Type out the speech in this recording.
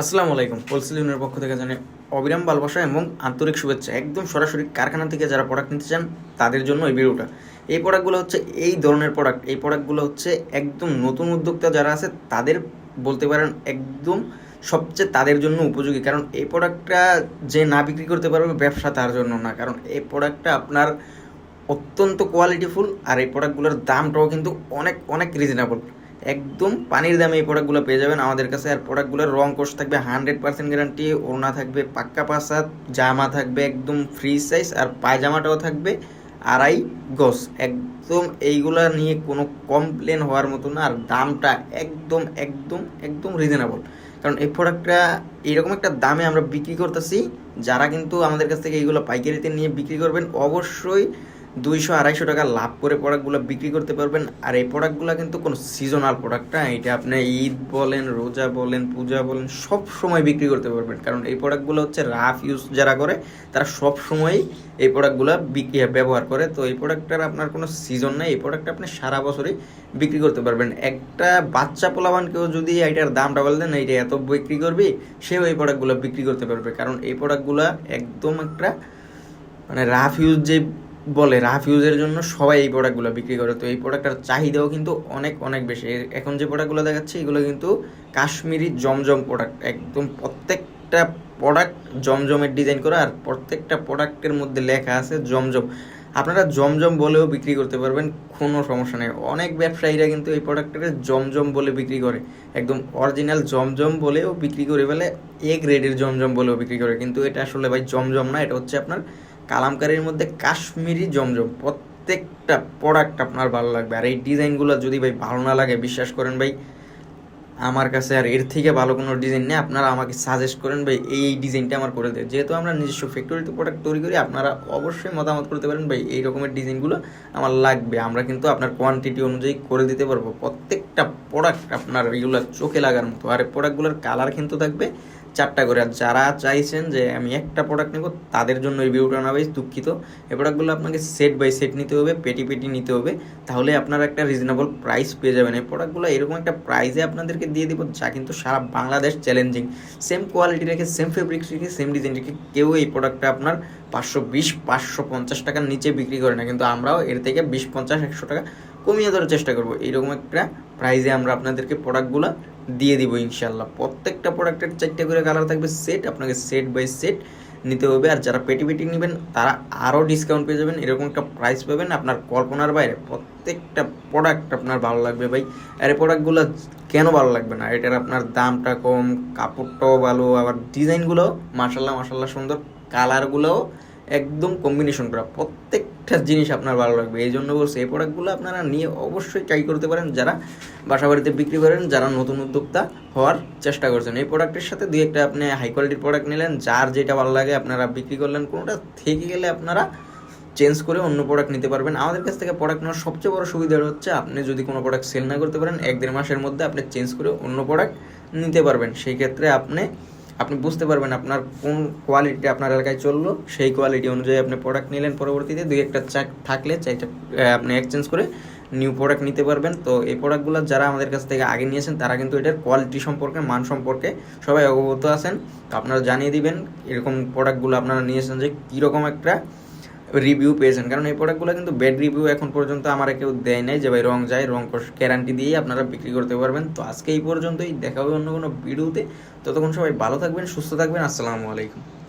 আসসালামু আলাইকুম। হোলসেল ইউনিয়নের পক্ষ থেকে জানাই অবিরাম ভালোবাসা এবং আন্তরিক শুভেচ্ছা। একদম সরাসরি কারখানা থেকে যারা প্রোডাক্ট নিতে চান, তাদের জন্য এই ভিডিওটা। এই প্রোডাক্টগুলো হচ্ছে এই ধরনের প্রোডাক্ট এই প্রোডাক্টগুলো হচ্ছে একদম নতুন উদ্যোক্তা যারা আছে, তাদের বলতে পারেন একদম সবচেয়ে তাদের জন্য উপযোগী। কারণ এই প্রোডাক্টটা যে না বিক্রি করতে পারবে, ব্যবসা তার জন্য না। কারণ এই প্রোডাক্টটা আপনার অত্যন্ত কোয়ালিটিফুল আর এই প্রোডাক্টগুলোর দামটাও কিন্তু অনেক অনেক রিজনেবল একদম পানির দামে এই প্রোডাক্টগুলো পেয়ে যাবেন আমাদের কাছে। আর প্রোডাক্টগুলোর রং কোর্স থাকবে হান্ড্রেড পার্সেন্ট গ্যারান্টি ওড়না থাকবে পাক্কা পাসাদ জামা থাকবে একদম ফ্রি সাইজ আর পায়জামাটাও থাকবে আড়াই গজ। একদম এইগুলা নিয়ে কোনো কমপ্লেন হওয়ার মতো না, আর দামটা একদম একদম একদম রিজনেবল কারণ এই প্রোডাক্টটা এরকম একটা দামে আমরা বিক্রি করতেছি, যারা কিন্তু আমাদের কাছ থেকে এইগুলো পাইকারিতে নিয়ে বিক্রি করবেন, অবশ্যই দুইশো আড়াইশো টাকা লাভ করে প্রোডাক্টগুলো বিক্রি করতে পারবেন। আর এই প্রোডাক্টগুলো কিন্তু কোনো সিজনাল প্রোডাক্ট না, এটা আপনি ঈদ বলেন, রোজা বলেন, পূজা বলেন, সব সময় বিক্রি করতে পারবেন। কারণ এই প্রোডাক্টগুলো হচ্ছে রাফ ইউজ যারা করে, তারা সব সময়ই এই প্রোডাক্টগুলো বিক্রি, ব্যবহার করে। তো এই প্রোডাক্টটার আপনার কোনো সিজন নেই, এই প্রোডাক্টটা আপনি সারা বছরই বিক্রি করতে পারবেন। একটা বাচ্চা পোলাবানকেও যদি এইটার দামটা বলে দেন, এইটা এত বিক্রি করবি, সেও এই প্রোডাক্টগুলো বিক্রি করতে পারবে। কারণ এই প্রোডাক্টগুলো একদম একটা মানে রাফ ইউজ যে বলে রাফ ইউজের জন্য সবাই এই প্রোডাক্টগুলো বিক্রি করে। তো এই প্রোডাক্টটার চাহিদাও কিন্তু অনেক অনেক বেশি। এখন যে প্রোডাক্টগুলো দেখাচ্ছে, এগুলো কিন্তু কাশ্মীরি জমজম প্রোডাক্ট একদম প্রত্যেকটা প্রোডাক্ট জমজমের ডিজাইন করা আর প্রত্যেকটা প্রোডাক্টের মধ্যে লেখা আছে জমজম। আপনারা জমজম বলেও বিক্রি করতে পারবেন, কোনো সমস্যা নেই। অনেক ব্যবসায়ীরা কিন্তু এই প্রোডাক্টটাকে জমজম বলে বিক্রি করে। একদম অরিজিনাল জমজম বলেও বিক্রি করে ফেলে এ গ্রেডের জমজম বলেও বিক্রি করে। কিন্তু এটা আসলে ভাই জমজম না, এটা হচ্ছে আপনার কালামকারির মধ্যে কাশ্মীরি জমজম, প্রত্যেকটা প্রোডাক্ট আপনার ভালো লাগবে। আর এই ডিজাইনগুলো যদি ভাই ভালো না লাগে, বিশ্বাস করেন ভাই, আমার কাছে আর এর থেকে ভালো কোনো ডিজাইন নেই। আপনারা আমাকে সাজেস্ট করেন ভাই, এই ডিজাইনটা আমার করে দেয় যেহেতু আমরা নিজস্ব ফ্যাক্টরিতে প্রোডাক্ট তৈরি করি, আপনারা অবশ্যই মতামত করতে পারেন ভাই, এই রকমের ডিজাইনগুলো আমার লাগবে। আমরা কিন্তু আপনার কোয়ান্টিটি অনুযায়ী করে দিতে পারব। প্রত্যেকটা প্রোডাক্ট আপনার এইগুলো চোখে লাগার মতো। আর প্রোডাক্টগুলোর কালার কিন্তু থাকবে চারটা করে। আর যারা চাইছেন যে আমি একটা প্রোডাক্ট নেব, তাদের জন্য এই ভিডিওটা না ভাই দুঃখিত। এই প্রোডাক্টগুলো আপনাকে সেট বাই সেট নিতে হবে, পেটি পেটি নিতে হবে। তাহলে আপনারা একটা রিজনেবল প্রাইস পেয়ে যাবেন। এই প্রোডাক্টগুলো এরকম একটা প্রাইসে আপনাদেরকে দিয়ে দেবো, যা কিন্তু সারা বাংলাদেশ চ্যালেঞ্জিং সেম কোয়ালিটি রেখে সেম ফেব্রিক্স রেখে সেম ডিজাইন রেখে কেউ এই প্রোডাক্টটা আপনার পাঁচশো বিশ, পাঁচশো পঞ্চাশ টাকার নিচে বিক্রি করে না। কিন্তু আমরাও এর থেকে বিশ, পঞ্চাশ, একশো টাকা কমিয়ে ধরার চেষ্টা করব। এইরকম একটা প্রাইজে আমরা আপনাদেরকে প্রোডাক্টগুলো দিয়ে দিব ইনশাল্লাহ প্রত্যেকটা প্রোডাক্টের চারটে করে কালার থাকবে সেট আপনাকে সেট বাই সেট নিতে হবে। আর যারা পেটি পেটি নেবেন, তারা আরও ডিসকাউন্ট পেয়ে যাবেন। এরকম একটা প্রাইস পাবেন আপনার কল্পনার বাইরে। প্রত্যেকটা প্রোডাক্ট আপনার ভালো লাগবে ভাই। আর এই প্রোডাক্টগুলো কেন ভালো লাগবে না? এটার আপনার দামটা কম, কাপড়টাও ভালো, আবার ডিজাইনগুলো মাসাল্লাহ মাসাল্লাহ সুন্দর। কালারগুলোও একদম কম্বিনেশন করা। প্রত্যেকটা জিনিস আপনার ভালো লাগবে। এই জন্য বলছি, এই প্রোডাক্টগুলো আপনারা নিয়ে অবশ্যই ট্রাই করতে পারেন। যারা বাসা বাড়িতে বিক্রি করেন, যারা নতুন উদ্যোক্তা হওয়ার চেষ্টা করছেন। এই প্রোডাক্টের সাথে দুই একটা আপনি হাই কোয়ালিটির প্রোডাক্ট নিলেন, যার যেটা ভালো লাগে আপনারা বিক্রি করলেন, কোনোটা থেকে গেলে আপনারা চেঞ্জ করে অন্য প্রোডাক্ট নিতে পারবেন। আমাদের কাছ থেকে প্রোডাক্ট নেওয়ার সবচেয়ে বড় সুবিধা হচ্ছে, আপনি যদি কোনো প্রোডাক্ট সেল না করতে পারেন, এক দেড় মাসের মধ্যে আপনি চেঞ্জ করে অন্য প্রোডাক্ট নিতে পারবেন। সেই ক্ষেত্রে আপনি আপনি বুঝতে পারবেন আপনার কোন কোয়ালিটি আপনার এলাকায় চলল, সেই কোয়ালিটি অনুযায়ী আপনি প্রোডাক্ট নিলেন পরবর্তীতে। দুই একটা চাক থাকলে চাইটা আপনি এক্সচেঞ্জ করে নিউ প্রোডাক্ট নিতে পারবেন। তো এই প্রোডাক্টগুলো যারা আমাদের কাছ থেকে আগে নিয়েছেন, তারা কিন্তু এটার কোয়ালিটি সম্পর্কে, মান সম্পর্কে সবাই অবগত আছেন। তো আপনারা জানিয়ে দিবেন, এরকম প্রোডাক্টগুলো আপনারা নিয়েছেন যে কীরকম একটা রিভিউ পেয়েছেন। কারণ এই প্রোডাক্টগুলো কিন্তু ব্যাড রিভিউ এখন পর্যন্ত আমার কেউ দেয় নাই যে, ভাই রং যায় রং গ্যারান্টি দিয়েই আপনারা বিক্রি করতে পারবেন। তো আজকে এই পর্যন্তই। দেখা হবে অন্য কোনো ভিডিওতে ততক্ষণ সবাই ভালো থাকবেন, সুস্থ থাকবেন। আসসালামু আলাইকুম।